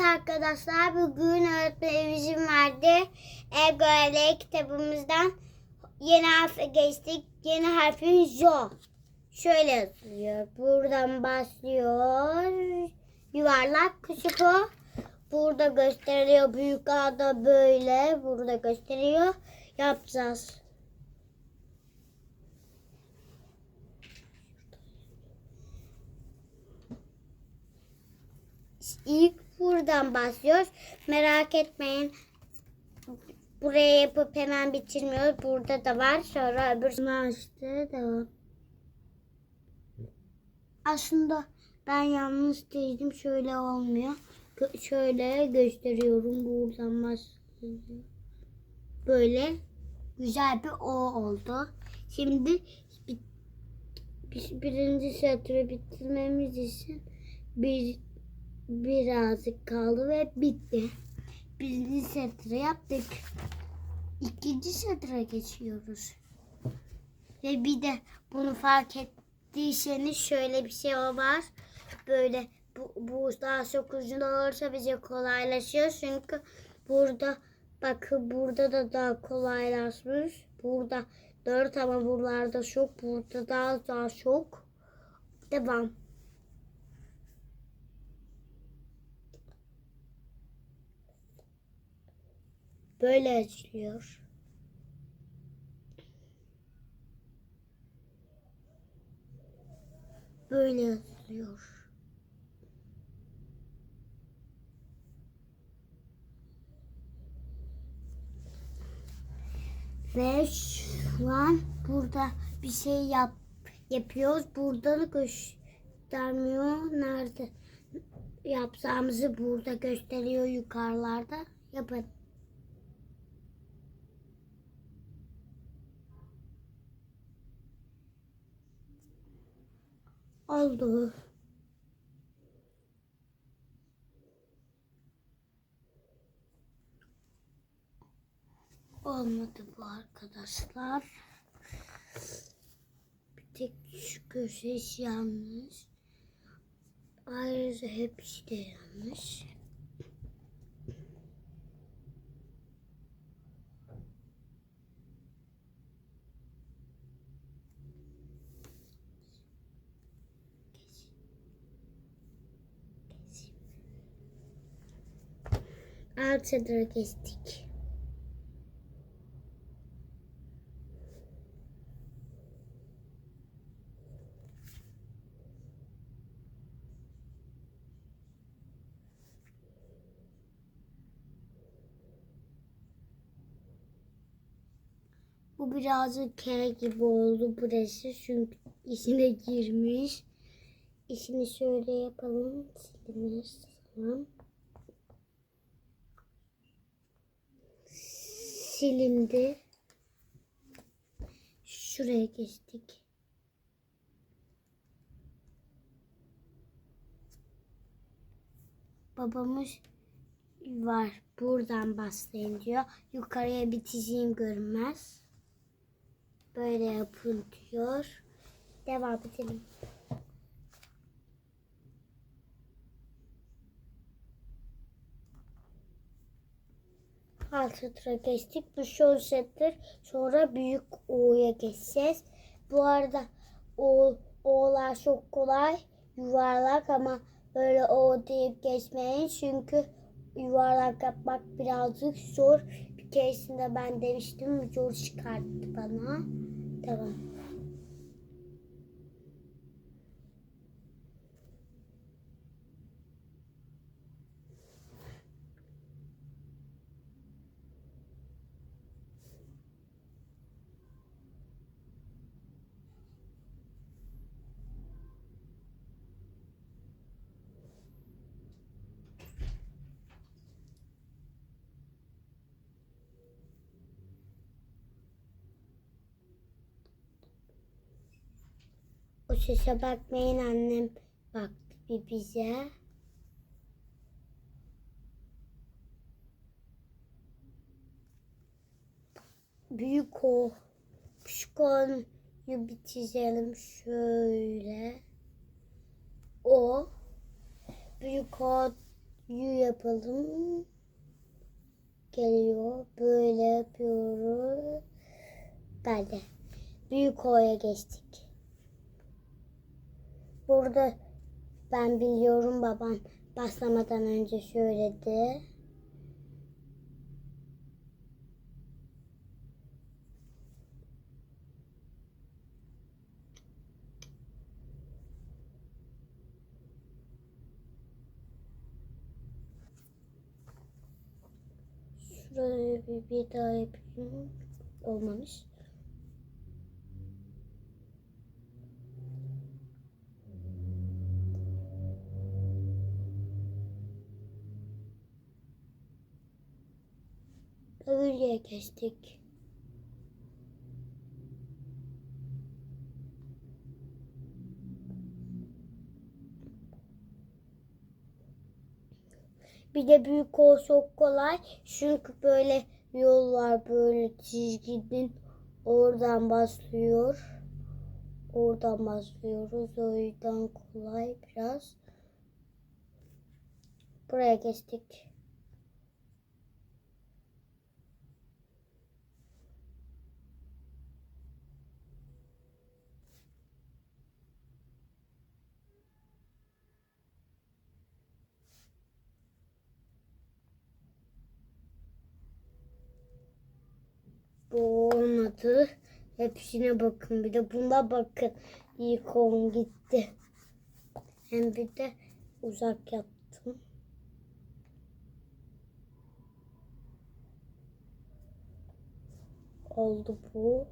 Evet arkadaşlar bugün öğretmenimizin ev görevleri kitabımızdan yeni harfe geçtik. Yeni harfimiz Jo. Şöyle yazılıyor. Buradan başlıyor. Yuvarlak küçük o. Burada gösteriyor. Büyük ağda böyle. Burada gösteriyor. Yapacağız. İlk buradan başlıyoruz. Merak etmeyin. Buraya yapıp hemen bitirmiyoruz. Burada da var. Sonra öbürsünü açtı. Devam. Aslında ben yanlış değildim. Şöyle olmuyor. Gö- şöyle gösteriyorum. Buradan başlıyor. Böyle güzel bir O oldu. Şimdi bir- bir- birinci satırı bitirmemiz için bir birazcık kaldı ve bitti. Birinci satırı yaptık. İkinci satıra geçiyoruz. Ve bir de bunu fark ettiyseniz şöyle bir şey var. Böyle bu, bu daha çok uzun olursa bize kolaylaşıyor. Çünkü burada bakın burada da daha kolaylaşmış. Burada dört ama buralarda çok. Burada daha daha çok. Devam. Böyle açılıyor. Böyle açılıyor. Ve şu an burada bir şey yap yapıyoruz. Burada da göstermiyor. Nerede yapacağımızı burada gösteriyor yukarılarda. Yapın. Oldu. Olmadı bu arkadaşlar. Bir tek şu köşesi yanlış. Ayrıca hepsi de yanlış. Alt satıra geçtik. Bu birazcık K gibi oldu burası çünkü içine girmiş. İşini şöyle yapalım. Siliniz. Tamam. Silindi. Şuraya geçtik. Babamız var. Buradan başlayın diyor. Yukarıya bir çizeyim görünmez. Böyle yapın diyor. Devam edelim. Satıra geçtik. Bu şol satır. Sonra büyük O'ya geçeceğiz. Bu arada O, O'lar çok kolay. Yuvarlak ama böyle O deyip geçmeyin. Çünkü yuvarlak yapmak birazcık zor. Bir keresinde ben demiştim. Zor çıkarttı bana. Tamam. Sese bakmayın annem baktı bir bize. Büyük o. Küçük onu bir çizelim şöyle. O. Büyük o yapalım. Geliyor. Böyle yapıyoruz. Böyle. Büyük O'ya geçtik. Burada ben biliyorum babam başlamadan önce söyledi. Şuraya bir, bir daha yapayım. Olmamış. Öbürüye geçtik. Bir de büyük ol çok kolay. Çünkü böyle yol var böyle çizginin oradan başlıyor. Oradan başlıyoruz. O yüzden kolay biraz. Buraya geçtik. Bu olmadı. Hepsine bakın. Bir de buna bakın. İlk on gitti. Hem bir de uzak yaptım. Oldu bu.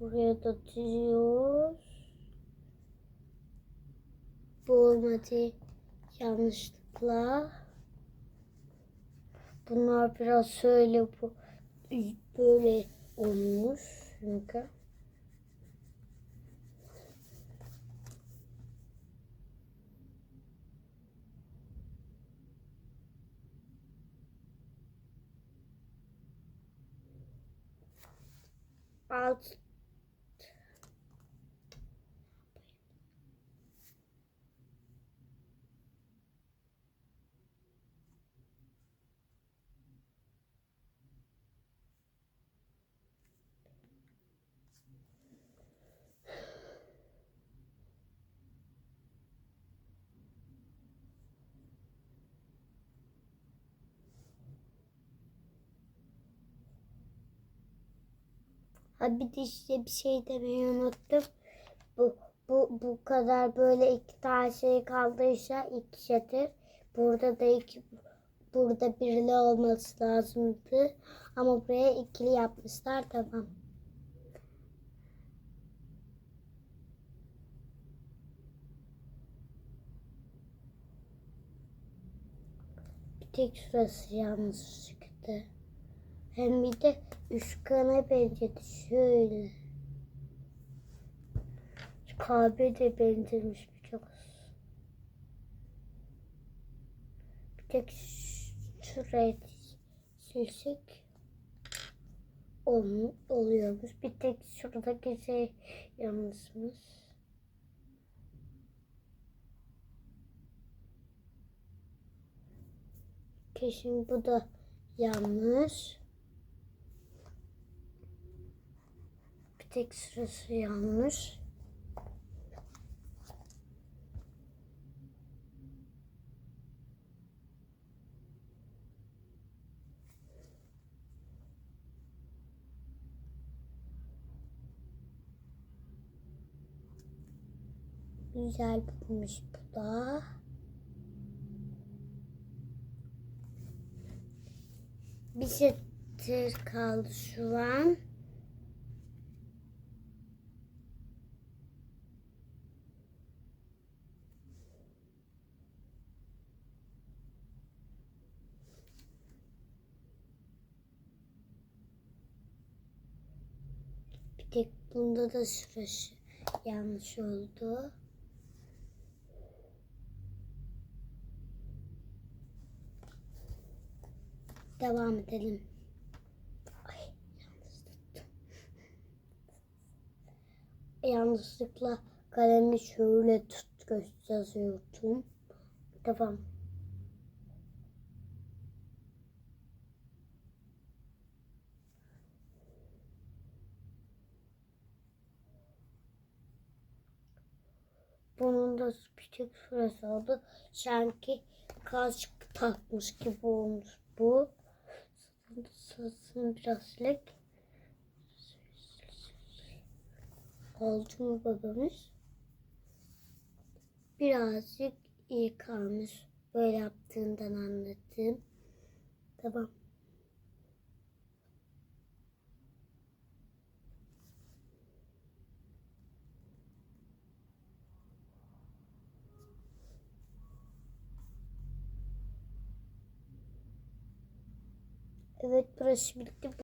Buraya da çiziyoruz. Bu olmadı. Yanlışlıkla. Bunlar biraz şöyle bu böyle olmuş çünkü. Bir de size bir şey demeyi unuttum. Bu, bu, bu kadar böyle iki tane şey kaldıysa ikişedir. Burada da iki, burada birli olması lazımdı. Ama buraya ikili yapmışlar tamam. Bir tek şurası yanlış çıktı. Hem bir de üçgene benzedi şöyle. Kabe de benzemiş çok. Bir tek ş- şuraya silsek ol, oluyormuş. Bir tek şuradaki şey yanlışmış. Kesin bu da yanlış. Tek sırası yanlış. Güzel bitmiş bu da. Bir şey kaldı şu an. Tek bunda da sırası yanlış oldu. Devam edelim. Ay, yanlış tuttum. Yanlışlıkla kalemi şöyle tut göz yazıyordum. Devam. Bunun da tek sırası oldu. Sanki kask takmış gibi olmuş bu. Sırasını biraz silek. Oldu mu babamız? Birazcık iyi kalmış. Böyle yaptığından anladım. Tamam. Evet burası bitti.